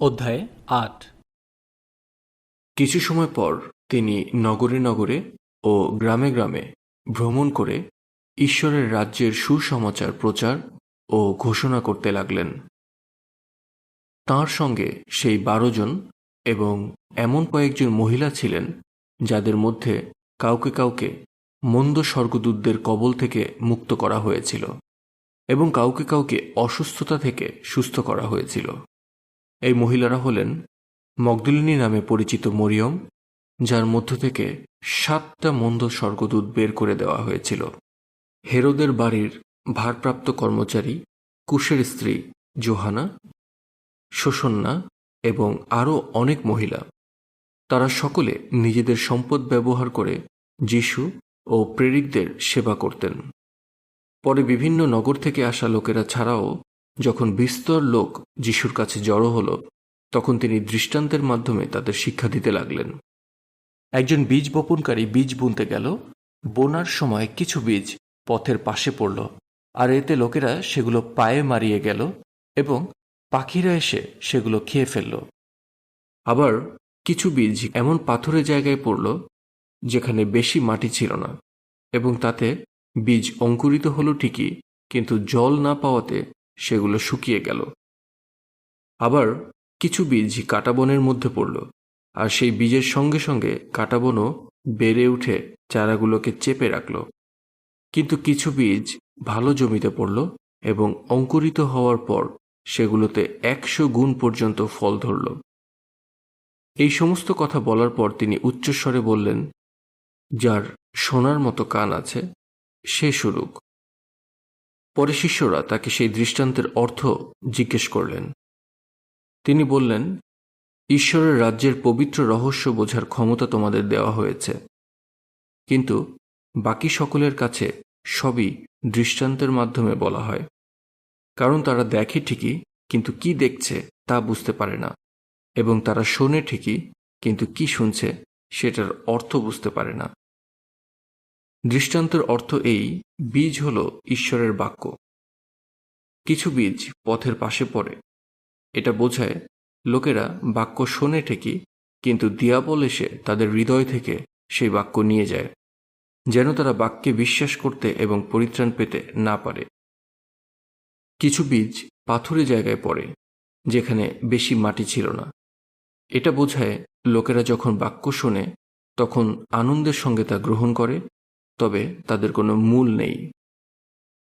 অধ্যায় আট। কিছু সময় পর তিনি নগরে নগরে ও গ্রামে গ্রামে ভ্রমণ করে ঈশ্বরের রাজ্যের সুসমাচার প্রচার ও ঘোষণা করতে লাগলেন। তার সঙ্গে সেই বারো জন এবং এমন কয়েকজন মহিলা ছিলেন যাদের মধ্যে কাউকে কাউকে মন্দ স্বর্গদূতদের কবল থেকে মুক্ত করা হয়েছিল এবং কাউকে কাউকে অসুস্থতা থেকে সুস্থ করা হয়েছিল। এই মহিলারা হলেন মগদলিনী নামে পরিচিত মরিয়ম, যার মধ্য থেকে সাতটা মন্দ স্বর্গদূত বের করে দেওয়া হয়েছিল। হেরোদের বাড়ির ভারপ্রাপ্ত কর্মচারী, কুশের স্ত্রী জোহানা শোষন্না এবং আরও অনেক মহিলা। তারা সকলে নিজেদের সম্পদ ব্যবহার করে যিশু ও প্রেরিকদের সেবা করতেন। পরে বিভিন্ন নগর থেকে আসা লোকেরা ছাড়াও যখন বিস্তর লোক যিশুর কাছে জড়ো হলো, তখন তিনি দৃষ্টান্তের মাধ্যমে তাদের শিক্ষা দিতে লাগলেন। একজন বীজ বপনকারী বীজ বুনতে গেল, বোনার সময় কিছু বীজ পথের পাশে পড়ল, আর এতে লোকেরা সেগুলো পায়ে মারিয়ে গেল এবং পাখিরা এসে সেগুলো খেয়ে ফেলল। আবার কিছু বীজ এমন পাথরের জায়গায় পড়ল, যেখানে বেশি মাটি ছিল না, এবং তাতে বীজ অঙ্কুরিত হলো ঠিকই, কিন্তু জল না পাওয়াতে সেগুলো শুকিয়ে গেল। আবার কিছু বীজ কাটাবনের মধ্যে পড়ল, আর সেই বীজের সঙ্গে সঙ্গে কাটাবনও বেড়ে উঠে চারাগুলোকে চেপে রাখল। কিন্তু কিছু বীজ ভালো জমিতে পড়ল এবং অঙ্কুরিত হওয়ার পর সেগুলোতে একশো গুণ পর্যন্ত ফল ধরল। এই সমস্ত কথা বলার পর তিনি উচ্চস্বরে বললেন, যার সোনার মতো কান আছে, সে শুরুক পরে শিষ্যরা তাকে সেই দৃষ্টান্তের অর্থ জিজ্ঞেস করলেন। তিনি বললেন, ঈশ্বরের রাজ্যের পবিত্র রহস্য বোঝার ক্ষমতা তোমাদের দেওয়া হয়েছে। কিন্তু বাকি সকলের কাছে সবই দৃষ্টান্তের মাধ্যমে বলা হয়। কারণ তারা দেখে ঠিকই, কিন্তু কি দেখছে তা বুঝতে পারে না। এবং তারা শোনে ঠিকই, কিন্তু কি শুনছে সেটার অর্থ বুঝতে পারে না। দৃষ্টান্তের অর্থ এই, বীজ হল ঈশ্বরের বাক্য। কিছু বীজ পথের পাশে পড়ে। এটা বোঝায়, লোকেরা বাক্য শোনে ঠিকই, কিন্তু দিয়াবল এসে তাদের হৃদয় থেকে সেই বাক্য নিয়ে যায়, যেন তারা বাক্যে বিশ্বাস করতে এবং পরিত্রাণ পেতে না পারে। কিছু বীজ পাথুরে জায়গায় পড়ে, যেখানে বেশি মাটি ছিল না। এটা বোঝায়, লোকেরা যখন বাক্য শোনে, তখন আনন্দের সঙ্গে তা গ্রহণ করে তবে তাদের কোনো মূল নেই।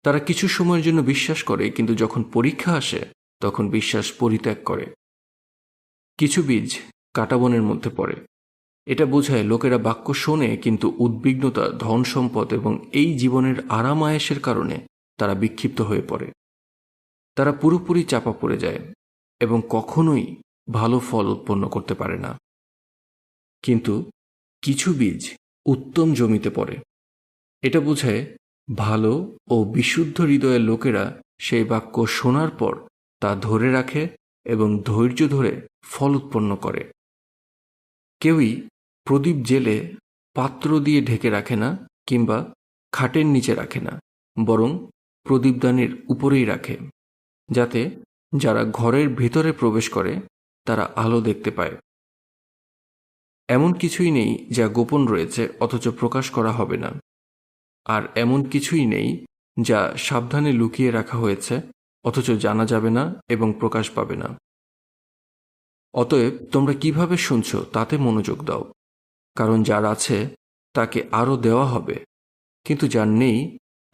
তারা কিছু সময়ের জন্য বিশ্বাস করে, কিন্তু যখন পরীক্ষা আসে, তখন বিশ্বাস পরিত্যাগ করে। কিছু বীজ কাটাবনের মধ্যে পড়ে। এটা বোঝায় লোকেরা বাক্য শোনে, কিন্তু উদ্বিগ্নতা, ধন সম্পদ এবং এই জীবনের আরাম আয়েসের কারণে তারা বিক্ষিপ্ত হয়ে পড়ে। তারা পুরোপুরি চাপা পড়ে যায় এবং কখনোই ভালো ফল উৎপন্ন করতে পারে না। কিন্তু কিছু বীজ উত্তম জমিতে পড়ে। এটা বোঝায় ভালো ও বিশুদ্ধ হৃদয়ের লোকেরা সেই বাক্য শোনার পর তা ধরে রাখে এবং ধৈর্য ধরে ফল উৎপন্ন করে। কেউই প্রদীপ জেলে পাত্র দিয়ে ঢেকে রাখে না কিংবা খাটের নিচে রাখে না, বরং প্রদীপদানের উপরেই রাখে, যাতে যারা ঘরের ভেতরে প্রবেশ করে তারা আলো দেখতে পায়। এমন কিছুই নেই যা গোপন রয়েছে, অথচ প্রকাশ করা হবে না। আর এমন কিছুই নেই যা সাবধানে লুকিয়ে রাখা হয়েছে, অথচ জানা যাবে না এবং প্রকাশ পাবে না। অতএব তোমরা কীভাবে শুনছ তাতে মনোযোগ দাও, কারণ যার আছে তাকে আরও দেওয়া হবে, কিন্তু যার নেই,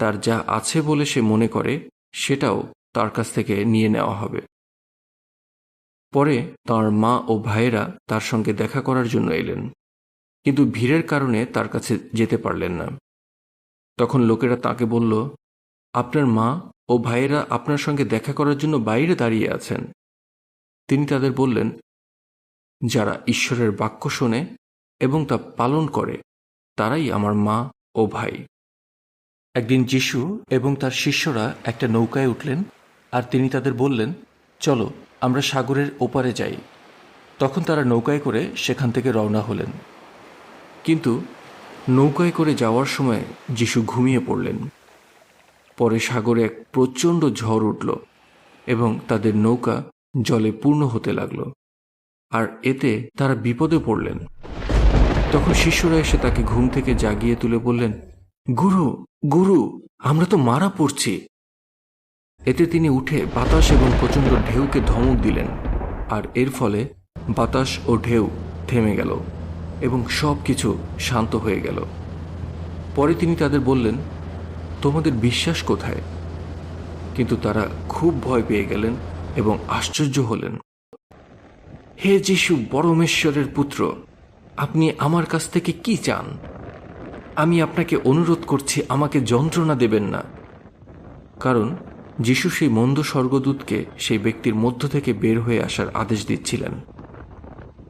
তার যা আছে বলে সে মনে করে, সেটাও তার কাছ থেকে নিয়ে নেওয়া হবে। পরে তার মা ও ভাইয়েরা তার সঙ্গে দেখা করার জন্য এলেন, কিন্তু ভিড়ের কারণে তার কাছে যেতে পারলেন না। তখন লোকেরা তাকে বলল, আপনার মা ও ভাইয়েরা আপনার সঙ্গে দেখা করার জন্য বাইরে দাঁড়িয়ে আছেন। তিনি তাদের বললেন, যারা ঈশ্বরের বাক্য শোনে এবং তা পালন করে, তারাই আমার মা ও ভাই। একদিন যিশু এবং তার শিষ্যরা একটা নৌকায় উঠলেন, আর তিনি তাদের বললেন, চলো, আমরা সাগরের ওপারে যাই। তখন তারা নৌকায় করে সেখান থেকে রওনা হলেন। কিন্তু নৌকায় করে যাওয়ার সময় যিশু ঘুমিয়ে পড়লেন। পরে সাগরে এক প্রচণ্ড ঝড় উঠল এবং তাদের নৌকা জলে পূর্ণ হতে লাগল। আর এতে তারা বিপদে পড়লেন। তখন শিষ্যরা এসে তাকে ঘুম থেকে জাগিয়ে তুলে বললেন, গুরু গুরু, আমরা তো মারা পড়ছি। এতে তিনি উঠে বাতাস এবং প্রচণ্ড ঢেউকে ধমক দিলেন। আর এর ফলে বাতাস ও ঢেউ থেমে গেল। এবং সব কিছু শান্ত হয়ে গেল। পরে তিনি তাদের বললেন, তোমাদের বিশ্বাস কোথায়? কিন্তু তারা খুব ভয় পেয়ে গেলেন এবং আশ্চর্য হলেন। হে যিশু পরমেশ্বরের পুত্র, আপনি আমার কাছ থেকে কি চান? আমি আপনাকে অনুরোধ করছি, আমাকে যন্ত্রণা দেবেন না। কারণ যিশু সেই মন্দ স্বর্গদূতকে সেই ব্যক্তির মধ্য থেকে বের হয়ে আসার আদেশ দিচ্ছিলেন।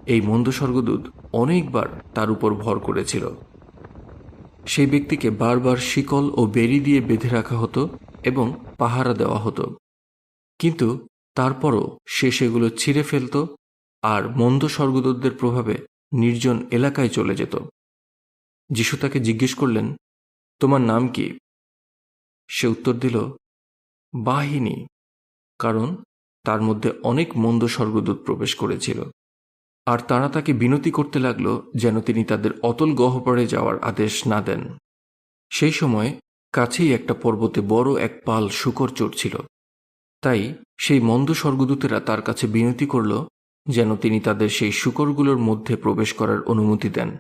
এই মন্দ স্বর্গদূত অনেকবার তার উপর ভর করেছিল। সেই ব্যক্তিকে বারবার শিকল ও বেরি দিয়ে বেঁধে রাখা হতো এবং পাহারা দেওয়া হতো। কিন্তু তারপরও সে সেগুলো ছিঁড়ে ফেলত আর মন্দ স্বর্গদূতদের প্রভাবে নির্জন এলাকায় চলে যেত। যিশু তাকে জিজ্ঞেস করলেন, তোমার নাম কি? সে উত্তর দিল, বাহিনী। কারণ তার মধ্যে অনেক মন্দ স্বর্গদূত প্রবেশ করেছিল। আর তারা তাকে বিনতি করতে লাগল যেন তিনি তাদের অতল গহ্বরে যাওয়ার আদেশ না দেন। সেই সময় কাছেই একটা পর্বতে বড় এক পাল শুকর চড়ছিল তাই সেই মন্দ স্বর্গদূতেরা তার কাছে বিনতি করল যেন তিনি তাদের সেই শুকরগুলোর মধ্যে প্রবেশ করার অনুমতি দেন।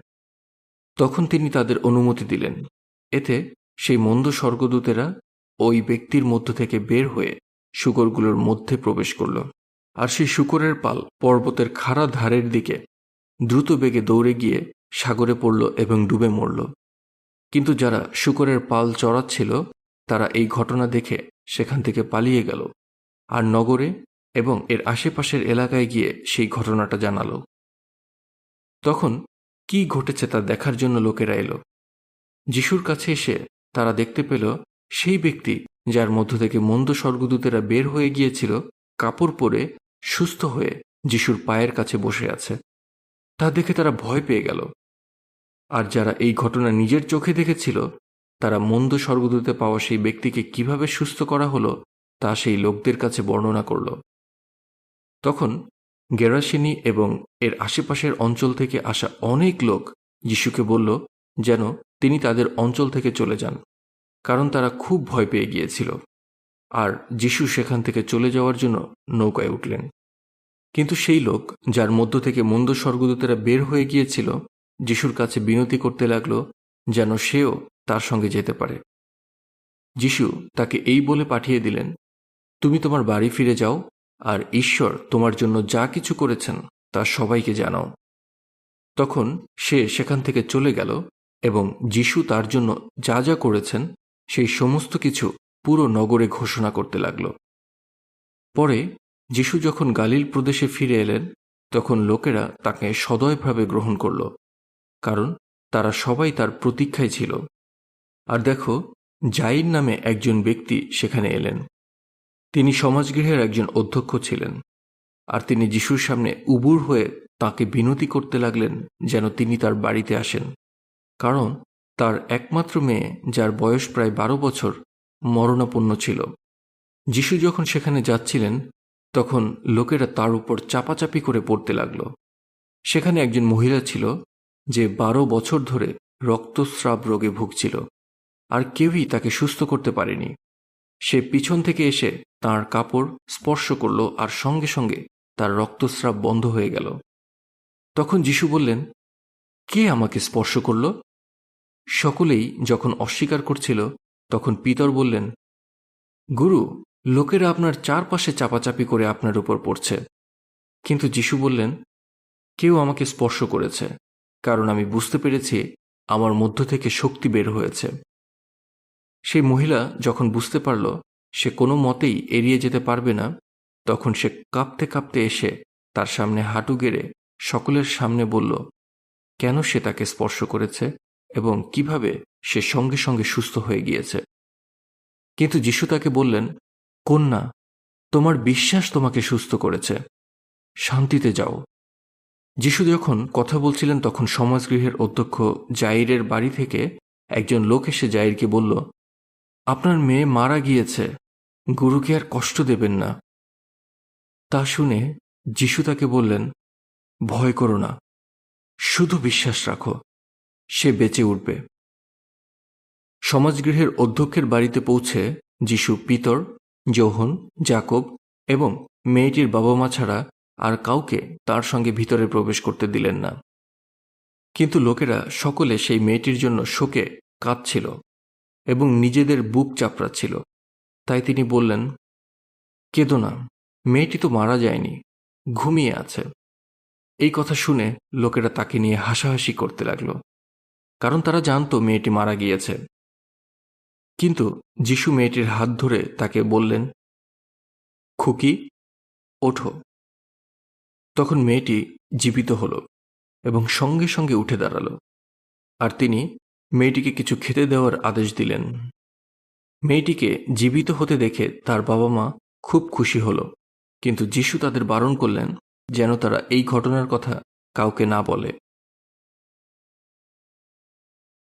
তখন তিনি তাদের অনুমতি দিলেন। এতে সেই মন্দ স্বর্গদূতেরা ওই ব্যক্তির মধ্য থেকে বের হয়ে শুকরগুলোর মধ্যে প্রবেশ করল। আর সেই শুকরের পাল পর্বতের খাড়া ধারের দিকে দ্রুত বেগে দৌড়ে গিয়ে সাগরে পড়ল এবং ডুবে মরল। কিন্তু যারা শুকরের পাল চড়াচ্ছিল, তারা এই ঘটনা দেখে সেখান থেকে পালিয়ে গেল আর নগরে এবং এর আশেপাশের এলাকায় গিয়ে সেই ঘটনাটা জানালো। তখন কি ঘটেছে তা দেখার জন্য লোকেরা এলো। যিশুর কাছে এসে তারা দেখতে পেল, সেই ব্যক্তি যার মধ্য থেকে মন্দ স্বর্গদূতেরা বের হয়ে গিয়েছিল, কাপড় পরে সুস্থ হয়ে যিশুর পায়ের কাছে বসে আছে। তা দেখে তারা ভয় পেয়ে গেল। আর যারা এই ঘটনা নিজের চোখে দেখেছিল, তারা মন্দ স্বর্গদূতে পাওয়া সেই ব্যক্তিকে কীভাবে সুস্থ করা হলো, তা সেই লোকদের কাছে বর্ণনা করল। তখন গেরাসিনী এবং এর আশেপাশের অঞ্চল থেকে আসা অনেক লোক যিশুকে বলল যেন তিনি তাদের অঞ্চল থেকে চলে যান, কারণ তারা খুব ভয় পেয়ে গিয়েছিল। আর যিশু সেখান থেকে চলে যাওয়ার জন্য নৌকায় উঠলেন। কিন্তু সেই লোক, যার মধ্য থেকে মন্দ স্বর্গদূতেরা বের হয়ে গিয়েছিল, যিশুর কাছে বিনতি করতে লাগল যেন সেও তার সঙ্গে যেতে পারে। যিশু তাকে এই বলে পাঠিয়ে দিলেন, তুমি তোমার বাড়ি ফিরে যাও, আর ঈশ্বর তোমার জন্য যা কিছু করেছেন তা সবাইকে জানাও। তখন সে সেখান থেকে চলে গেল এবং যিশু তার জন্য যা যা করেছেন, সেই সমস্ত কিছু পুরো নগরে ঘোষণা করতে লাগল। পরে যিশু যখন গালিল প্রদেশে ফিরে এলেন, তখন লোকেরা তাকে সদয়ভাবে গ্রহণ করল, কারণ তারা সবাই তার প্রতীক্ষায় ছিল। আর দেখো জাইর নামে একজন ব্যক্তি সেখানে এলেন। তিনি সমাজগৃহের একজন অধ্যক্ষ ছিলেন, আর তিনি যিশুর সামনে উবুর হয়ে তাকে বিনতি করতে লাগলেন যেন তিনি তার বাড়িতে আসেন, কারণ তার একমাত্র মেয়ে, যার বয়স প্রায় বারো বছর মরণাপন্ন ছিল। যিশু যখন সেখানে যাচ্ছিলেন, তখন লোকেরা তার উপর চাপাচাপি করে পড়তে লাগল। সেখানে একজন মহিলা ছিল, যে বারো বছর ধরে রক্তস্রাব রোগে ভুগছিল, আর কেউই তাকে সুস্থ করতে পারেনি। সে পিছন থেকে এসে তার কাপড় স্পর্শ করল আর সঙ্গে সঙ্গে তার রক্তস্রাব বন্ধ হয়ে গেল। তখন যিশু বললেন, কে আমাকে স্পর্শ করল? সকলেই যখন অস্বীকার করছিল তখন পিতর বললেন, গুরু, লোকেরা আপনার চারপাশে চাপাচাপি করে আপনার উপর পড়ছে। কিন্তু যিশু বললেন, কেউ আমাকে স্পর্শ করেছে, কারণ আমি বুঝতে পেরেছি আমার মধ্য থেকে শক্তি বের হয়েছে। সেই মহিলা যখন বুঝতে পারল, সে কোনো মতেই এড়িয়ে যেতে পারবে না, তখন সে কাঁপতে কাঁপতে এসে তার সামনে হাঁটু গেড়ে সকলের সামনে বলল, কেন সে তাকে স্পর্শ করেছে এবং কীভাবে সে সঙ্গে সঙ্গে সুস্থ হয়ে গিয়েছে। কিন্তু যিশু তাকে বললেন, কন্যা, তোমার বিশ্বাস তোমাকে সুস্থ করেছে। শান্তিতে যাও। যিশু যখন কথা বলছিলেন, তখন সমাজগৃহের অধ্যক্ষ জাইরের বাড়ি থেকে একজন লোক এসে জাইরকে বলল, আপনার মেয়ে মারা গিয়েছে, গুরুকে আর কষ্ট দেবেন না। তা শুনে যিশু তাকে বললেন, ভয় করো না, শুধু বিশ্বাস রাখো, সে বেঁচে উঠবে। সমাজগৃহের অধ্যক্ষের বাড়িতে পৌঁছে যিশু, পিতর যৌহন জাকব এবং মেয়েটির বাবা মা ছাড়া আর কাউকে তার সঙ্গে ভিতরে প্রবেশ করতে দিলেন না। কিন্তু লোকেরা সকলে সেই মেয়েটির জন্য শোকে কাঁদছিল এবং নিজেদের বুক চাপড়াচ্ছিল। তাই তিনি বললেন, কেঁদো না, মেয়েটি তো মারা যায়নি, ঘুমিয়ে আছে। এই কথা শুনে লোকেরা তাকে নিয়ে হাসাহাসি করতে লাগল, কারণ তারা জানতো মেয়েটি মারা গিয়েছে। কিন্তু যিশু মেয়েটির হাত ধরে তাকে বললেন, খুকি, ওঠো। তখন মেয়েটি জীবিত হল এবং সঙ্গে সঙ্গে উঠে দাঁড়াল। আর তিনি মেয়েটিকে কিছু খেতে দেওয়ার আদেশ দিলেন। মেয়েটিকে জীবিত হতে দেখে তার বাবা মা খুব খুশি হল, কিন্তু যিশু তাদের বারণ করলেন যেন তারা এই ঘটনার কথা কাউকে না বলে।